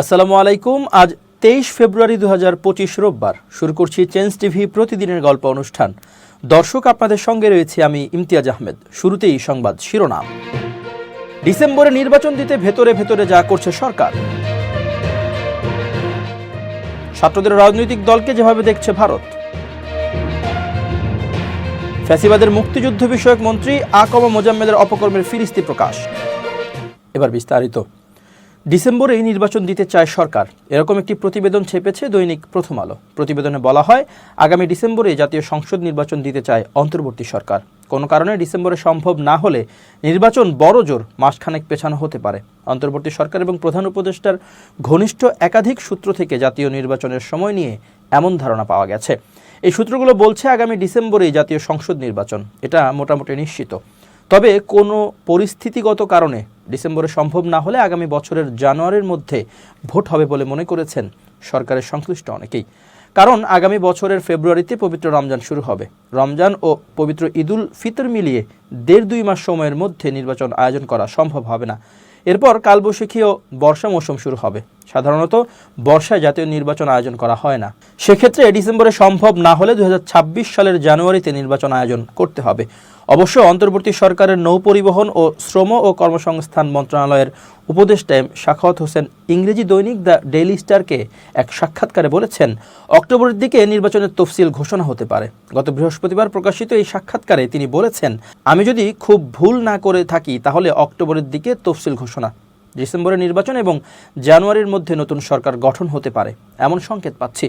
আসসালামু আলাইকুম। আজ তেইশ ফেব্রুয়ারি দু হাজার পঁচিশ রোববার। শুরু করছি চেঞ্জ টিভি প্রতিদিনের গল্প অনুষ্ঠান। দর্শক আপনাদের সঙ্গে রয়েছে আমি ইমতিয়াজ আহমেদ। শুরুতেই সংবাদ শিরোনাম। ডিসেম্বরে নির্বাচন দিতে ভেতরে ভেতরে যা করছে সরকার। ছাত্রদের রাজনৈতিক দলকে যেভাবে দেখছে ভারত। ফ্যাসিবাদের মুক্তিযুদ্ধ বিষয়ক মন্ত্রী আকমা মোজাম্মেদের অপকর্মের ফিরিস্তি প্রকাশ। এবার বিস্তারিত। ডিসেম্বরেই নির্বাচন দিতে চায় সরকার। এরকম একটি প্রতিবেদন ছেপেছে দৈনিক প্রথম আলো। প্রতিবেদনে বলা হয়, আগামী ডিসেম্বরে জাতীয় সংসদ নির্বাচন দিতে চায় অন্তর্বর্তী সরকার। কোনো কারণে ডিসেম্বরে সম্ভব না হলে নির্বাচন বড় জোর, মাসখানেক পেছানো হতে পারে। অন্তর্বর্তী সরকার এবং প্রধান উপদেষ্টার ঘনিষ্ঠ একাধিক সূত্র থেকে জাতীয় নির্বাচনের সময় নিয়ে এমন ধারণা পাওয়া গেছে। এই সূত্রগুলো বলছে, আগামী ডিসেম্বরেই জাতীয় সংসদ নির্বাচন। এটা মোটামুটি নিশ্চিত। তবে কোনো পরিস্থিতিগত কারণে ডিসেম্বরে সম্ভব না হলে আগামী বছরের জানুয়ারির মধ্যে ভোট হবে বলে মনে করেছেন সরকারের সংশ্লিষ্ট অনেকেই। কারণ আগামী বছরের ফেব্রুয়ারিতে পবিত্র রমজান শুরু হবে। রমজান ও পবিত্র ঈদুল ফিতর মিলিয়ে দেড় দুই মাস সময়ের মধ্যে নির্বাচন আয়োজন করা সম্ভব হবে না। এরপর কালবৈশাখী ও বর্ষা মৌসুম শুরু হবে। সাধারণত বর্ষায় জাতীয় নির্বাচন আয়োজন করা হয় না। সেক্ষেত্রে ডিসেম্বরে সম্ভব না হলে দুই হাজার ছাব্বিশ সালের জানুয়ারিতে নির্বাচন আয়োজন করতে হবে। অবশ্য অন্তর্বর্তী সরকারের নৌ পরিবহন ও শ্রম ও কর্মসংস্থান মন্ত্রণালয়ের উপদেষ্টা এম শাখাওয়াত হোসেন। ইংরেজি দৈনিক দ্য ডেইলি স্টারকে এক সাক্ষাৎকারে বলেছেন, অক্টোবরের দিকে নির্বাচনের তফসিল ঘোষণা হতে পারে। গত বৃহস্পতিবার প্রকাশিত এই সাক্ষাৎকারে তিনি বলেছেন, আমি যদি খুব ভুল না করে থাকি তাহলে অক্টোবরের দিকে তফসিল ঘোষণা ডিসেম্বরে নির্বাচন এবং জানুয়ারির মধ্যে নতুন সরকার গঠন হতে পারে, এমন সংকেত পাচ্ছি।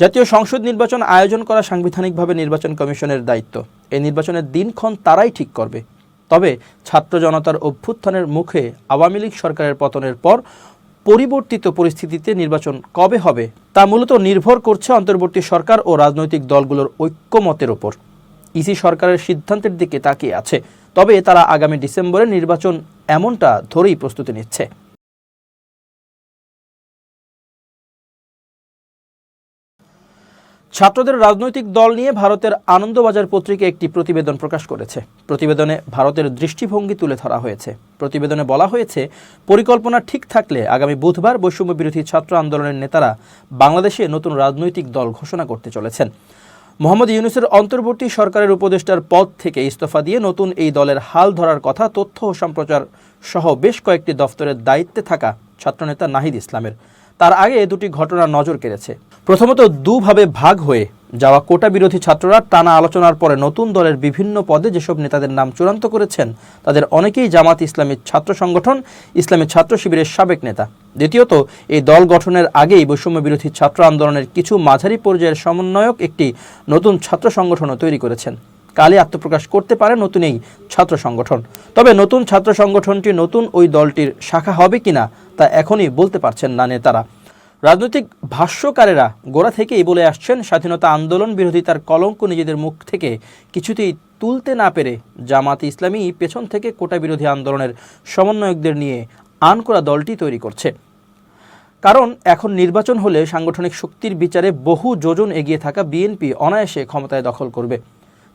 জাতীয় সংসদ নির্বাচন আয়োজন করা সাংবিধানিকভাবে নির্বাচন কমিশনের দায়িত্ব। এই নির্বাচনের দিনক্ষণ তারাই ঠিক করবে। তবে ছাত্র জনতার অভ্যুত্থানের মুখে আওয়ামী লীগ সরকারের পতনের পর পরিবর্তিত পরিস্থিতিতে নির্বাচন কবে হবে, তা মূলত নির্ভর করছে অন্তর্বর্তী সরকার ও রাজনৈতিক দলগুলোর ঐক্যমতের ওপর। ইসি সরকারের সিদ্ধান্তের দিকে তাকিয়ে আছে, তবে তারা আগামী ডিসেম্বরে নির্বাচন এমনটা ধরেই প্রস্তুতি নিচ্ছে। ছাত্রদের রাজনৈতিক দল নিয়ে ভারতের আনন্দবাজার পত্রিকা একটি প্রতিবেদন প্রকাশ করেছে। প্রতিবেদনে ভারতের দৃষ্টিভঙ্গি তুলে ধরা হয়েছে। প্রতিবেদনে বলা হয়েছে, পরিকল্পনা ঠিক থাকলে আগামী বুধবার বৈষম্য বিরোধী ছাত্র আন্দোলনের নেতারা বাংলাদেশে নতুন রাজনৈতিক দল ঘোষণা করতে চলেছেন। মোহাম্মদ ইউনুসের অন্তর্বর্তী সরকারের উপদেষ্টার পদ থেকে ইস্তফা দিয়ে নতুন এই দলের হাল ধরার কথা তথ্য ও সম্প্রচার সহ বেশ কয়েকটি দফতরের দায়িত্বে থাকা ছাত্রনেতা নাহিদ ইসলামের। তার আগে দুটি ঘটনা নজর কেড়েছে। প্রথমত দুভাবে ভাগ হয়ে যাওয়া কোটা বিরোধী ছাত্ররা টানা আলোচনার পরে নতুন দলের বিভিন্ন পদে যেসব নেতাদের নাম চূড়ান্ত করেছেন, তাদের অনেকেই জামাত ইসলামী ছাত্র সংগঠন ইসলামী ছাত্র শিবিরের সাবেক নেতা। দ্বিতীয়ত, এই দল গঠনের আগেই বৈষম্য বিরোধী ছাত্র আন্দোলনের কিছু মাঝারি পর্যায়ের সমন্বয়ক একটি নতুন ছাত্র সংগঠনও তৈরি করেছেন। কালে আত্মপ্রকাশ করতে পারে নতুন এই ছাত্র সংগঠন। তবে নতুন ছাত্র সংগঠনটি নতুন ওই দলটির শাখা হবে কিনা তা এখনই বলতে পারছেন না নেতারা। রাজনৈতিক ভাষ্যকারেরা গোড়া থেকেই বলে আসছেন, স্বাধীনতা আন্দোলন বিরোধিতার কলঙ্ক নিজেদের মুখ থেকে কিছুতেই তুলতে না পেরে জামাত ইসলামী পেছন থেকে কোটা বিরোধী আন্দোলনের সমন্বয়কদের নিয়ে আন করা দলটি তৈরি করছে। কারণ এখন নির্বাচন হলে সাংগঠনিক শক্তির বিচারে বহু যোজন এগিয়ে থাকা বিএনপি অনায়াসে ক্ষমতায় দখল করবে।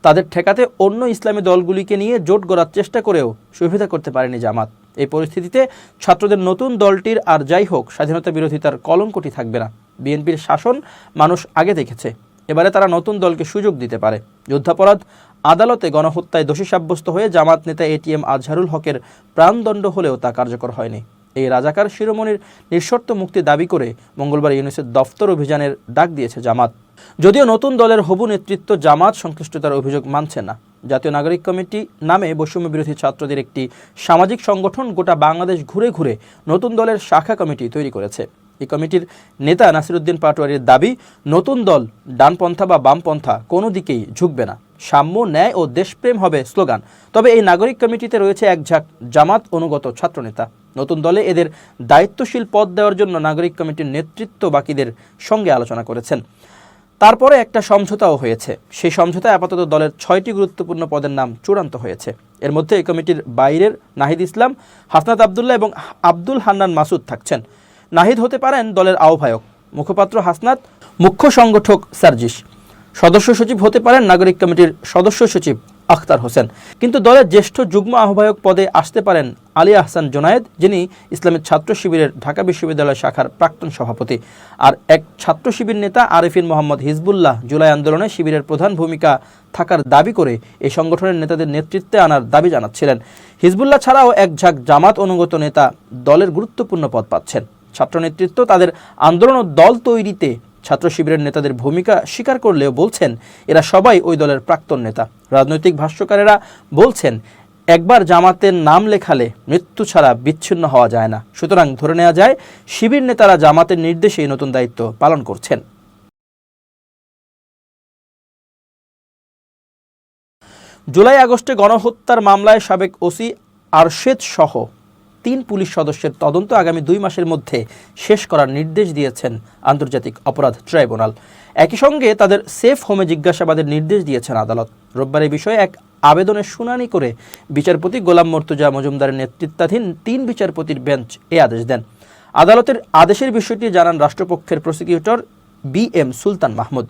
তাদের ঠেকাতে অন্য ইসলামী দলগুলিকে নিয়ে জোট গড়ার চেষ্টা করেও সুবিধা করতে পারেনি জামাত। এই পরিস্থিতিতে ছাত্রদের নতুন দলটির আর যাই হোক, স্বাধীনতা বিরোধিতার কলঙ্কটি থাকবে না। বিএনপির শাসন মানুষ আগে দেখেছে। এবারে তারা নতুন দলকে সুযোগ দিতে পারে। যুদ্ধাপরাধ, আদালতে গণহত্যায় দোষী সাব্যস্ত হয়ে জামাত নেতা এটিএম আজহারুল হকের প্রাণদণ্ড হলেও তা কার্যকর হয়নি। এই রাজাকার শিরোমণির নিঃশর্ত মুক্তি দাবি করে মঙ্গলবার ইউনিসের দফতর অভিযানের ডাক দিয়েছে জামাত। যদিও নতুন দলের হবু নেতৃত্ব জামাত সংশ্লিষ্টতার অভিযোগ মানছে না। জাতীয় নাগরিক কমিটি নামে বৈষম্য বিরোধী ছাত্রদের একটি সামাজিক সংগঠন গোটা বাংলাদেশ ঘুরে ঘুরে নতুন দলের শাখা কমিটি তৈরি করেছে। এই কমিটির নেতা নাসিরুদ্দিন পাটোয়ারির দাবি, নতুন দল ডানপন্থা বা বামপন্থা কোনো দিকেই ঝুঁকবে না। সাম্য, ন্যায় ও দেশপ্রেম হবে স্লোগান। তবে এই নাগরিক কমিটিতে রয়েছে এক ঝাঁক জামাত অনুগত ছাত্রনেতা। নতুন দলে এদের দায়িত্বশীল পদ দেওয়ার জন্য নাগরিক কমিটির নেতৃত্ব বাকিদের সঙ্গে আলোচনা করেছেন। তারপরে একটা সমঝোতাও হয়েছে। সেই সমঝোতায় আপাতত দলের ছয়টি গুরুত্বপূর্ণ পদের নাম চূড়ান্ত হয়েছে। এর মধ্যে এই কমিটির বাইরের নাহিদ ইসলাম, হাসনাত আবদুল্লাহ এবং আব্দুল হান্নান মাসুদ থাকছেন। নাহিদ হতে পারেন দলের আহ্বায়ক, মুখপাত্র হাসনাত, মুখ্য সংগঠক সার্জিস। সদস্য সচিব হতে পারেন নাগরিক কমিটির সদস্য সচিব আখতার হোসেন। কিন্তু দলের জ্যেষ্ঠ যুগ্ম আহ্বায়ক পদে আসতে পারেন আলী আহসান জোনায়েদ, যিনি ইসলামের ছাত্র শিবিরের ঢাকা বিশ্ববিদ্যালয় শাখার প্রাক্তন সভাপতি। আর এক ছাত্র শিবির নেতা আরিফিন মোহাম্মদ হিজবুল্লাহ জুলাই আন্দোলনে শিবিরের প্রধান ভূমিকা থাকার দাবি করে এই সংগঠনের নেতাদের নেতৃত্বে আনার দাবি জানাচ্ছিলেন। হিজবুল্লাহ ছাড়াও এক ঝাঁক জামাত অনুগত নেতা দলের গুরুত্বপূর্ণ পদ পাচ্ছেন। ছাত্র নেতৃত্ব তাদের আন্দোলন ও দল তৈরিতে ছাত্র শিবিরের নেতাদের ভূমিকা স্বীকার করলেও বলছেন, এরা সবাই ওই দলের প্রাক্তন নেতা। রাজনৈতিক ভাষ্যকারেরা বলছেন, একবার জামাতের নাম লেখালে মৃত্যু ছাড়া বিচ্ছিন্ন হওয়া যায় না। সুতরাং ধরে নেওয়া যায়, শিবির নেতারা জামাতের নির্দেশে এই নতুন দায়িত্ব পালন করছেন। জুলাই আগস্টে গণহত্যার মামলায় সাবেক ওসি আরশেদ সহ তিন পুলিশ সদস্যের তদন্ত আগামী দুই মাসের মধ্যে শেষ করার নির্দেশ দিয়েছেন আন্তর্জাতিক অপরাধ ট্রাইব্যুনাল। একই সঙ্গে তাদের সেফ হোমে জিজ্ঞাসাবাদের নির্দেশ দিয়েছেন আদালত। রোববার এই বিষয়ে এক আবেদনের শুনানি করে বিচারপতি গোলাম মর্তুজা মজুমদারের নেতৃত্বাধীন তিন বিচারপতির বেঞ্চ এ আদেশ দেন। আদালতের আদেশের বিষয়টি জানান রাষ্ট্রপক্ষের prosecutor B M Sultan Mahmud.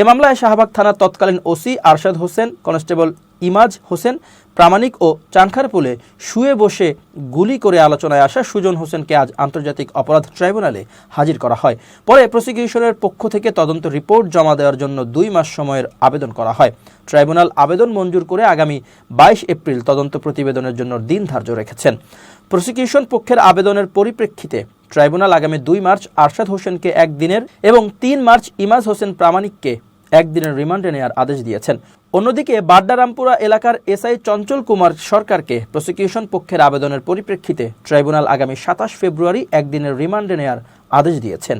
এ মামলায় শাহবাগ থানার তৎকালীন ওসি আরশাদ হোসেন, কনস্টেবল ইমাজ হোসেন প্রামাণিক ও চানখারপুলে শুয়ে বসে গুলি করে আলোচনায় আসা সুজন হোসেনকে আজ আন্তর্জাতিক অপরাধ ট্রাইব্যুনালে হাজির করা হয়। পরে প্রসিকিউশনের পক্ষ থেকে তদন্ত রিপোর্ট জমা দেওয়ার জন্য দুই মাস সময়ের আবেদন করা হয়। ট্রাইব্যুনাল আবেদন মঞ্জুর করে আগামী বাইশ এপ্রিল তদন্ত প্রতিবেদনের জন্য দিন ধার্য রেখেছেন। প্রসিকিউশন পক্ষের আবেদনের পরিপ্রেক্ষিতে ট্রাইব্যুনাল আগামী দুই মার্চ আরশাদ হোসেনকে একদিনের এবং তিন মার্চ ইমাজ হোসেন প্রামাণিককে একদিনের রিমান্ডে নেওয়ার আদেশ দিয়েছেন। অন্যদিকে বাড্ডারামপুরা এলাকার এসআই চঞ্চল কুমার সরকারকে প্রসিকিউশন পক্ষের আবেদনের পরিপ্রেক্ষিতে ট্রাইব্যুনাল আগামী সাতাশ ফেব্রুয়ারি একদিনের রিমান্ডে নেয়ার আদেশ দিয়েছেন।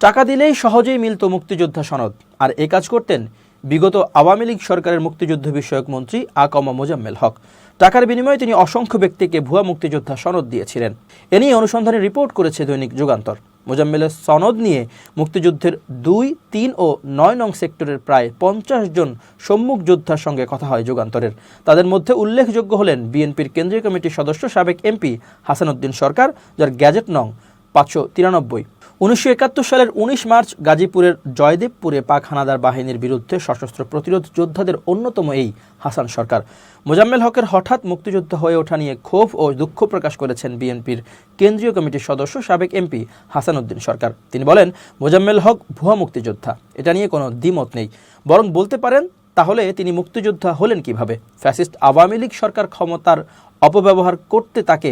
টাকা দিলেই সহজেই মিলত মুক্তিযোদ্ধা সনদ। আর এ কাজ করতেন বিগত আওয়ামী লীগ সরকারের মুক্তিযুদ্ধ বিষয়ক মন্ত্রী আকমা মোজাম্মেল হক। টাকার বিনিময়ে তিনি অসংখ্য ব্যক্তিকে ভুয়া মুক্তিযোদ্ধা সনদ দিয়েছিলেন। এ নিয়ে অনুসন্ধানে রিপোর্ট করেছে দৈনিক যুগান্তর। মোজাম্মেলের সনদ নিয়ে মুক্তিযুদ্ধের দুই, তিন ও নয় নং সেক্টরের প্রায় পঞ্চাশ জন সম্মুখ যোদ্ধার সঙ্গে কথা হয় যুগান্তরের। তাদের মধ্যে উল্লেখযোগ্য হলেন বিএনপির কেন্দ্রীয় কমিটির সদস্য সাবেক এমপি হাসানুদ্দিন সরকার, যার গ্যাজেট নং পাঁচশো তিরানব্বই। উনিশশো একাত্তর সালের উনিশ মার্চ গাজীপুরের জয়দেবপুরে পাক হানাদার বাহিনীর বিরুদ্ধে সশস্ত্র প্রতিরোধ যোদ্ধাদের অন্যতম এই হাসান সরকার। মোজাম্মেল হকের হঠাৎ মুক্তিযোদ্ধা হয়ে ওঠা নিয়ে ক্ষোভ ও দুঃখ প্রকাশ করেছেন বিএনপির কেন্দ্রীয় কমিটির সদস্য, সাবেক এমপি হাসান উদ্দিন সরকার। তিনি বলেন, মোজাম্মেল হক ভুয়া মুক্তিযোদ্ধা, এটা নিয়ে কোনো দ্বিমত নেই। বরং বলতে পারেন, তাহলে তিনি মুক্তিযোদ্ধা হলেন কীভাবে? ফ্যাসিস্ট আওয়ামী লীগ সরকার ক্ষমতার অপব্যবহার করতে তাকে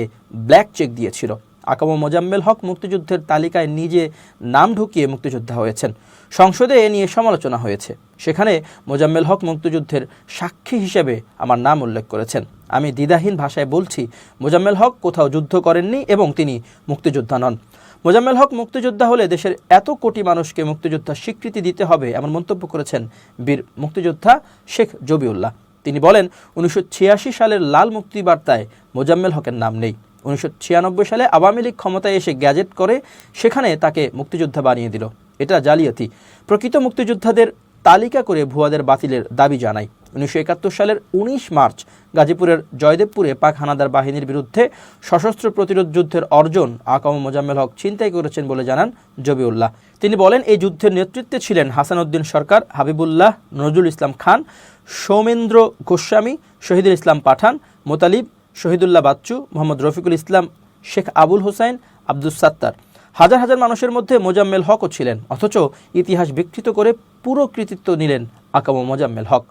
ব্ল্যাক চেক দিয়েছিল। আকামা মোজাম্মেল হক মুক্তিযুদ্ধের তালিকায় নিজে নাম ঢুকিয়ে মুক্তিযোদ্ধা হয়েছেন। সংসদে এ নিয়ে সমালোচনা হয়েছে। সেখানে মোজাম্মেল হক মুক্তিযুদ্ধের সাক্ষী হিসেবে আমার নাম উল্লেখ করেছেন। আমি দ্বিধাহীন ভাষায় বলছি, মোজাম্মেল হক কোথাও যুদ্ধ করেননি এবং তিনি মুক্তিযোদ্ধা নন। মোজাম্মেল হক মুক্তিযোদ্ধা হলে দেশের এত কোটি মানুষকে মুক্তিযোদ্ধার স্বীকৃতি দিতে হবে এমন মন্তব্য করেছেন বীর মুক্তিযোদ্ধা শেখ জবিউল্লাহ। তিনি বলেন, উনিশশো ছিয়াশি সালের লাল মুক্তি বার্তায় মোজাম্মেল হকের নাম নেই। উনিশশো ছিয়ানব্বই সালে আওয়ামী লীগ ক্ষমতায় এসে গ্যাজেট করে সেখানে তাকে মুক্তিযোদ্ধা বানিয়ে দিল। এটা জালিয়াতি। প্রকৃত মুক্তিযোদ্ধাদের তালিকা করে ভুয়াদের বাতিলের দাবি জানায়। উনিশশো একাত্তর সালের উনিশ মার্চ গাজীপুরের জয়দেবপুরে পাক হানাদার বাহিনীর বিরুদ্ধে সশস্ত্র প্রতিরোধ যুদ্ধের অর্জন আকাম মোজাম্মেল হক চিন্তাই করেছেন বলে জানান জবিউল্লাহ। তিনি বলেন, এই যুদ্ধের নেতৃত্বে ছিলেন হাসান উদ্দিন সরকার, হাবিবুল্লাহ, নজরুল ইসলাম খান, সৌমেন্দ্র গোস্বামী, শহীদুল ইসলাম পাঠান, মোতালিব শহীদুল্লাহ বাচ্চু, মোহাম্মদ রফিকুল ইসলাম, শেখ আবুল হোসাইন আব্দুস সাত্তার। হাজার হাজার মানুষের মধ্যে মোজাম্মেল হকও ছিলেন, অথচ ইতিহাস বিকৃত করে পুরো কৃতিত্ব নিলেন আকাম মোজাম্মেল হক।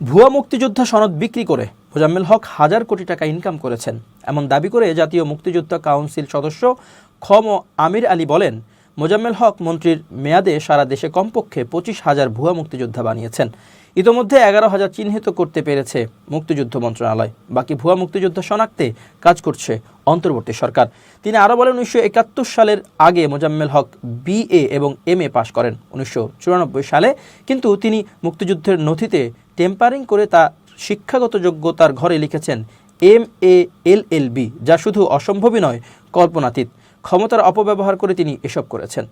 ভুয়া মুক্তিযোদ্ধা সনদ বিক্রি করে মোজাম্মেল হক হাজার কোটি টাকা ইনকাম করেছেন। এমন দাবি করে জাতীয় মুক্তিযোদ্ধা কাউন্সিল সদস্য খম আমির আলী বলেন মোজাম্মেল হক মন্ত্রীর মেয়াদে সারা দেশে কমপক্ষে পঁচিশ হাজার ভুয়া মুক্তিযোদ্ধা বানিয়েছেন। ইতোমধ্যে এগারো হাজার চিহ্নিত করতে পেরেছে মুক্তিযুদ্ধ মন্ত্রণালয়। বাকি ভুয়া মুক্তিযোদ্ধা শনাক্তে কাজ করছে অন্তর্বর্তী সরকার। তিনি আরও বলেন, উনিশশো একাত্তর সালের আগে মোজাম্মেল হক বিএ এবং এম এ পাশ করেন। উনিশশো চুরানব্বই সালে কিন্তু তিনি মুক্তিযুদ্ধের নথিতে টেম্পারিং করে তা শিক্ষাগত যোগ্যতার ঘরে লিখেছেন M A L L B, যা শুধু অসম্ভবই নয়, কল্পনাতীত। ক্ষমতার অপব্যবহার করে তিনি এসব করেছেন।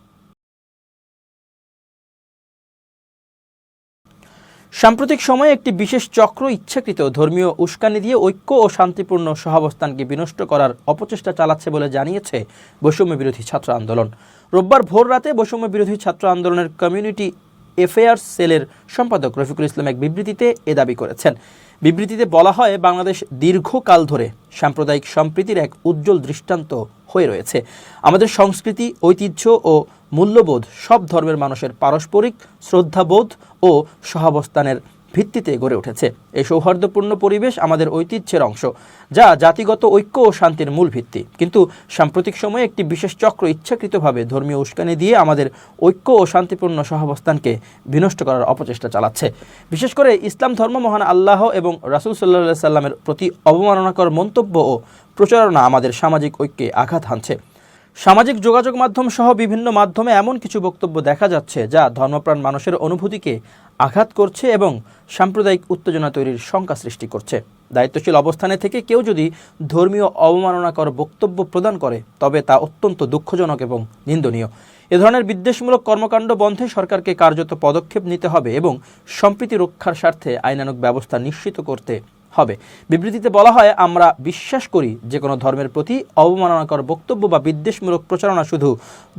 সাম্প্রতিক সময়ে একটি বিশেষ চক্র ইচ্ছাকৃত ধর্মীয় উস্কানি দিয়ে ঐক্য ও শান্তিপূর্ণ সহাবস্থানকে বিনষ্ট করার অপচেষ্টা চালাচ্ছে বলে জানিয়েছে বৈষম্য বিরোধী ছাত্র আন্দোলন। রোববার ভোর রাতে বৈষম্য বিরোধী ছাত্র আন্দোলনের কমিউনিটি এফেয়ার্স সেলের সম্পাদক রফিকুল ইসলাম এক বিবৃতিতে এ দাবি করেছেন। বিবৃতিতে বলা হয়, বাংলাদেশ দীর্ঘকাল ধরে সাম্প্রদায়িক সম্প্রীতির এক উজ্জ্বল দৃষ্টান্ত হয়ে রয়েছে। আমাদের সংস্কৃতি ঐতিহ্য ও মূল্যবোধ সব ধর্মের মানুষের পারস্পরিক শ্রদ্ধাবোধ ও সহাবস্থানের ভিত্তিতে গড়ে উঠেছে। এই সৌহার্দ্যপূর্ণ পরিবেশ আমাদের ঐতিহ্যের অংশ, যা জাতিগত ঐক্য ও শান্তির মূল ভিত্তি। কিন্তু সাম্প্রতিক সময়ে একটি বিশেষ চক্র ইচ্ছাকৃতভাবে ধর্মীয় উস্কানি দিয়ে আমাদের ঐক্য ও শান্তিপূর্ণ সহাবস্থানকে বিনষ্ট করার অপচেষ্টা চালাচ্ছে। বিশেষ করে ইসলাম ধর্ম মহান আল্লাহ এবং রাসুল সাল্লাহ সাল্লামের প্রতি অবমাননাকর মন্তব্য ও প্রচারণা আমাদের সামাজিক ঐক্যে আঘাত হানছে। সামাজিক যোগাযোগ মাধ্যম সহ বিভিন্ন মাধ্যমে এমন কিছু বক্তব্য দেখা যাচ্ছে যা ধর্মপ্রাণ মানুষের অনুভূতিকে আঘাত করছে এবং সাম্প্রদায়িক উত্তেজনা তৈরির শঙ্কা সৃষ্টি করছে। দায়িত্বশীল অবস্থানে থেকে কেউ যদি ধর্মীয় অবমাননাকর বক্তব্য প্রদান করে, তবে তা অত্যন্ত দুঃখজনক এবং নিন্দনীয়। এ ধরনের বিদ্বেষমূলক কর্মকাণ্ড বন্ধে সরকারকে কার্যত পদক্ষেপ নিতে হবে এবং সম্প্রীতি রক্ষার স্বার্থে আইনানুগ ব্যবস্থা নিশ্চিত করতে হবে। বিবৃতিতে বলা হয়, আমরা বিশ্বাস করি যে কোনো ধর্মের প্রতি অবমাননাকর বক্তব্য বা বিদ্বেষমূলক প্রচারণা শুধু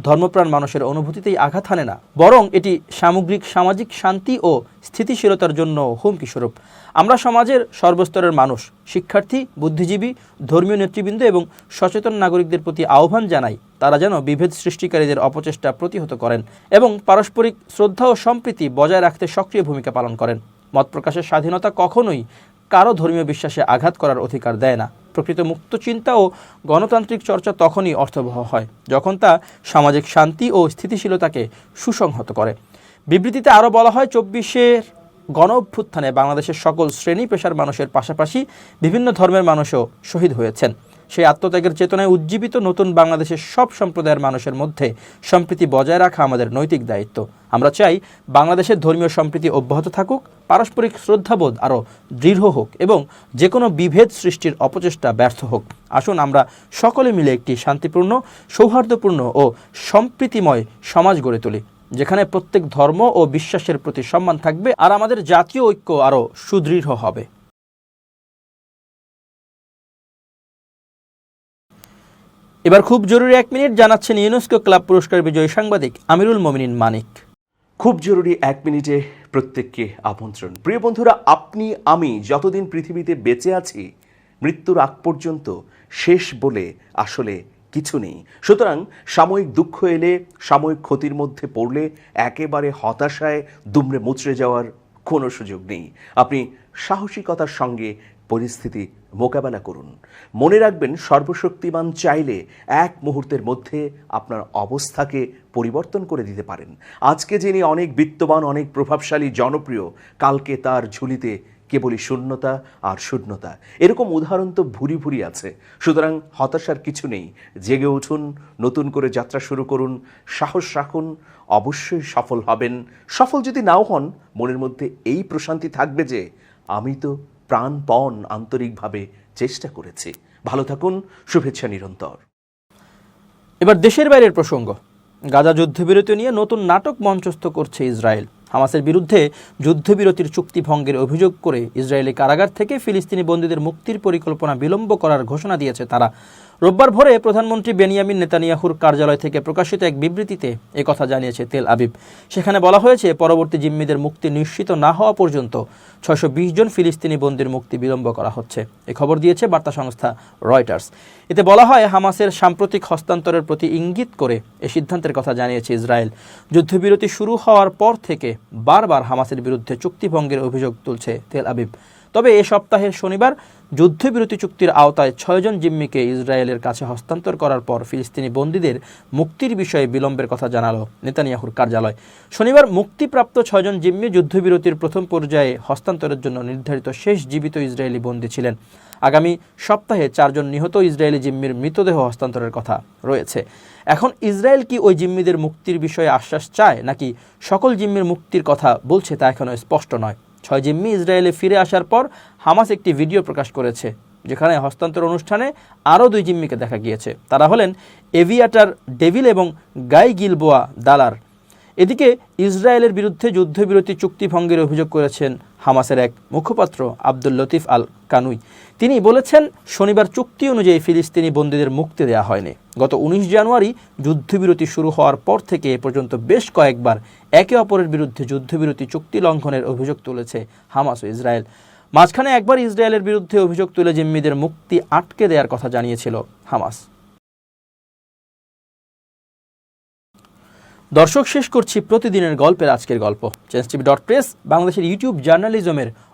ধর্মপ্রাণ মানুষের অনুভূতিতেই আঘাত হানে না, বরং এটি সামগ্রিক সামাজিক শান্তি ও স্থিতিশীলতার জন্য হুমকি স্বরূপ আমরা সমাজের সর্বস্তরের মানুষ, শিক্ষার্থী, বুদ্ধিজীবী, ধর্মীয় নেতৃবৃন্দ এবং সচেতন নাগরিকদের প্রতি আহ্বান জানাই, তারা যেন বিভেদ সৃষ্টিকারীদের অপচেষ্টা প্রতিহত করেন এবং পারস্পরিক শ্রদ্ধা ও সম্প্রীতি বজায় রাখতে সক্রিয় ভূমিকা পালন করেন। মত প্রকাশের স্বাধীনতা কখনোই কারও ধর্মীয় বিশ্বাসে আঘাত করার অধিকার দেয় না। প্রকৃত মুক্ত চিন্তা ও গণতান্ত্রিক চর্চা তখনই অর্থবহ হয়, যখন তা সামাজিক শান্তি ও স্থিতিশীলতাকে সুসংহত করে। বিবৃতিতে আরও বলা হয়, চব্বিশের গণ অভ্যুত্থানে বাংলাদেশের সকল শ্রেণি পেশার মানুষের পাশাপাশি বিভিন্ন ধর্মের মানুষও শহীদ হয়েছেন। সেই আত্মত্যাগের চেতনায় উজ্জীবিত নতুন বাংলাদেশের সব সম্প্রদায়ের মানুষের মধ্যে সম্প্রীতি বজায় রাখা আমাদের নৈতিক দায়িত্ব। আমরা চাই বাংলাদেশের ধর্মীয় সম্প্রীতি অব্যাহত থাকুক, পারস্পরিক শ্রদ্ধাবোধ আরও দৃঢ় হোক এবং যে কোনো বিভেদ সৃষ্টির অপচেষ্টা ব্যর্থ হোক। আসুন আমরা সকলে মিলে একটি শান্তিপূর্ণ, সৌহার্দ্যপূর্ণ ও সম্প্রীতিময় সমাজ গড়ে তুলি, যেখানে প্রত্যেক ধর্ম ও বিশ্বাসের প্রতি সম্মান থাকবে আর আমাদের জাতীয় ঐক্য আরও সুদৃঢ় হবে। এবার খুব জরুরি এক মিনিট জানাচ্ছেন ইউনেস্কো ক্লাব পুরস্কার বিজয়ী সাংবাদিক আমিরুল মমিনিন মানিক। খুব জরুরি এক মিনিটে প্রত্যেককে আমন্ত্রণ। প্রিয় বন্ধুরা, আপনি, আমি যতদিন পৃথিবীতে বেঁচে আছি, মৃত্যুর আগ পর্যন্ত শেষ বলে আসলে কিছু নেই। সুতরাং সাময়িক দুঃখ এলে, সাময়িক ক্ষতির মধ্যে পড়লে একেবারে হতাশায় দুমড়ে মুচড়ে যাওয়ার কোনো সুযোগ নেই। আপনি সাহসিকতার সঙ্গে পরিস্থিতি মোকাবেলা করুন। মনে রাখবেন, সর্বশক্তিমান চাইলে এক মুহূর্তের মধ্যে আপনার অবস্থাকে পরিবর্তন করে দিতে পারেন। আজকে যিনি অনেক বিত্তবান, অনেক প্রভাবশালী, জনপ্রিয়, কালকে তার ঝুলিতে কেবলই শূন্যতা আর শূন্যতা। এরকম উদাহরণ তো ভুরি ভুরি আছে। সুতরাং হতাশার কিছু নেই। জেগে উঠুন, নতুন করে যাত্রা শুরু করুন, সাহস রাখুন, অবশ্যই সফল হবেন। সফল যদি নাও হন, মনের মধ্যে এই প্রশান্তি থাকবে যে, আমি তো প্রাণপণ আন্তরিকভাবে চেষ্টা করেছে। ভালো থাকুন, শুভেচ্ছা নিরন্তর। এবার দেশের বাইরের প্রসঙ্গ। গাজা যুদ্ধবিরতি নিয়ে নতুন নাটক মঞ্চস্থ করছে ইসরায়েল। হামাসের বিরুদ্ধে যুদ্ধবিরতির চুক্তি ভঙ্গের অভিযোগ করে ইসরায়েলি কারাগার থেকে ফিলিস্তিনি বন্দীদের মুক্তির পরিকল্পনা বিলম্ব করার ঘোষণা দিয়েছে তারা। রোববার ভোরে প্রধানমন্ত্রী বেনিয়ামিন নেতানিয়াহুর কার্যালয় থেকে প্রকাশিত এক বিবৃতিতে একথা জানিয়েছে তেল আবিব। সেখানে বলা হয়েছে, পরবর্তী জিম্মিদের মুক্তি নিশ্চিত না হওয়া পর্যন্ত ছয়শো বিশ জন ফিলিস্তিনি বন্দির মুক্তি বিলম্ব করা হচ্ছে। এ খবর দিয়েছে বার্তা সংস্থা রয়টার্স। এতে বলা হয়, হামাসের সাম্প্রতিক হস্তান্তরের প্রতি ইঙ্গিত করে এ সিদ্ধান্তের কথা জানিয়েছে ইসরায়েল। যুদ্ধবিরতি শুরু হওয়ার পর থেকে বারবার হামাসের বিরুদ্ধে চুক্তিভঙ্গের অভিযোগ তুলছে তেল আবিব। তবে এ সপ্তাহের শনিবার যুদ্ধবিরতি চুক্তির আওতায় ছয়জন জিম্মিকে ইসরায়েলের কাছে হস্তান্তর করার পর ফিলিস্তিনি বন্দীদের মুক্তির বিষয়ে বিলম্বের কথা জানালো নেতানিয়াহুর কার্যালয়। শনিবার মুক্তিপ্রাপ্ত ছয়জন জিম্মি যুদ্ধবিরতির প্রথম পর্যায়ে হস্তান্তরের জন্য নির্ধারিত শেষ জীবিত ইসরায়েলি বন্দী ছিলেন। আগামী সপ্তাহে চারজন নিহত ইসরায়েলি জিম্মির মৃতদেহ হস্তান্তরের কথা রয়েছে। এখন ইসরায়েল কি ওই জিম্মিদের মুক্তির বিষয়ে আশ্বাস চায় নাকি সকল জিম্মির মুক্তির কথা বলছে তা এখনও স্পষ্ট নয়। ছয় জিম্মি ইসরায়েলে ফিরে আসার পর হামাস একটি ভিডিও প্রকাশ করেছে, যেখানে হস্তান্তর অনুষ্ঠানে আরও দুই জিম্মিকে দেখা গিয়েছে। তারা হলেন এভিয়াটার ডেভিল এবং গাই গিলবোয়া দালার। এদিকে ইসরায়েলের বিরুদ্ধে যুদ্ধবিরতি চুক্তি ভঙ্গের অভিযোগ করেছেন হামাসের এক মুখপাত্র আব্দুল লতিফ আল কানুই তিনি বলেছেন, শনিবার চুক্তি অনুযায়ী ফিলিস্তিনি বন্দীদের মুক্তি দেওয়া হয়নি। গত উনিশ জানুয়ারি যুদ্ধবিরতি শুরু হওয়ার পর থেকে এ পর্যন্ত বেশ কয়েকবার একে অপরের বিরুদ্ধে যুদ্ধবিরতি চুক্তি লঙ্ঘনের অভিযোগ তুলেছে হামাস ও ইসরায়েল। মাঝখানে একবার ইসরায়েলের বিরুদ্ধে অভিযোগ তুলে জিম্মিদের মুক্তি আটকে দেওয়ার কথা জানিয়েছিল হামাস। দর্শক, শেষ করছি প্রতিদিনের গল্পের আজকের গল্প। চেঞ্জ টিভি ডট প্রেস বাংলাদেশের ইউটিউব জার্নালিজমের